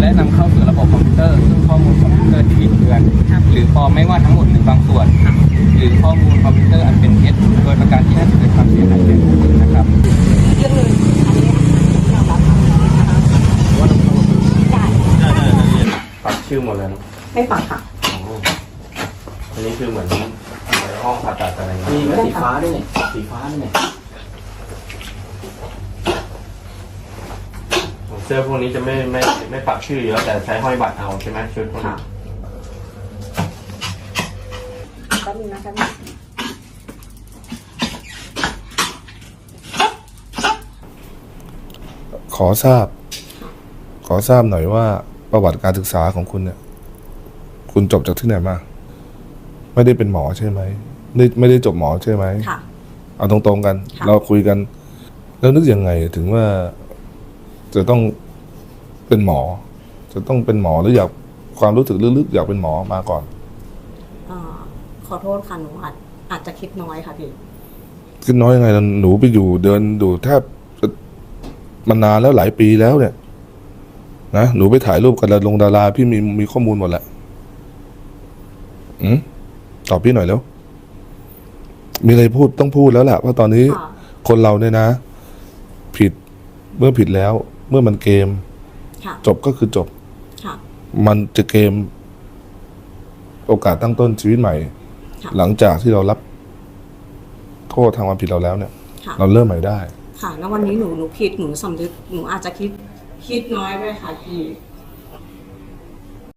และนำเข้าสู่ระบบคอมพิวเตอร์ซึ่งข้อมูลคอมพิวเตอร์ที่บิดเบือนหรือปลอมไม่ว่าทั้งหมดหรือบางส่วน หรือข้อมูลคอมพิวเตอร์อันเป็นเท็จโดยประการที่ให้เกิดความเสียหายแก่ผู้อื่นนะครับเรื่องเงินอันนี้เรารับนะคะจ่ายปักชื่อหมดเลยเนอะไม่ปักค่ะอ๋ออันนี้คือเหมือนในห้องผ่าตัดอะไรมีเงี้ยไหมสีฟ้าด้วยเนี่ยสีฟ้าด้วยเนี่ยเสื้อพวกนี้จะไม่ไม่ไม่ปักชื่ออยู่แล้วแต่ใช้ห้อยบัตรเอาใช่ไหมชุดพวกนี้ค่ะก็มีนะคะขอทราบ ขอทราบหน่อยว่าประวัติการศึกษาของคุณเนี่ย คุณจบจากที่ไหนมา ไม่ได้เป็นหมอใช่ไหมไม่ไม่ได้จบหมอใช่ไหม ค่ะ เอาตรงๆกัน ค่ะ เราคุยกัน แล้วนึกยังไงถึงว่า จะต้องเป็นหมอ จะต้องเป็นหมอหรืออยากความรู้สึกลึกๆอยากเป็นหมอมาก่อนเอ่อขอโทษค่ะหนูอาจอาจจะคิดน้อยค่ะพี่คิดน้อยยังไงล่ะหนูไปอยู่เดินดูแทบจะมานานแล้วหลายปีแล้วเนี่ย นะหนูไปถ่ายรูปกับดารงดาราพี่มีมีข้อมูลหมดแหละอืมตอบพี่หน่อยแล้วมีอะไรพูดต้องพูดแล้วแหละว่าตอนนี้ค่ะคนเราเนี่ยนะ ผิดเมื่อผิดแล้ว เมื่อมันเกม ค่ะ จบก็คือจบ ค่ะ มันจะเกม โอกาสตั้งต้นชีวิตใหม่ ค่ะ หลังจากที่เรารับโทษทางความผิดเราแล้วเนี่ย ค่ะ เราเริ่มใหม่ได้ ค่ะ แล้ววันนี้หนูหนูผิดหนูสำนึกหนูอาจจะคิดคิดน้อยไปค่ะพี่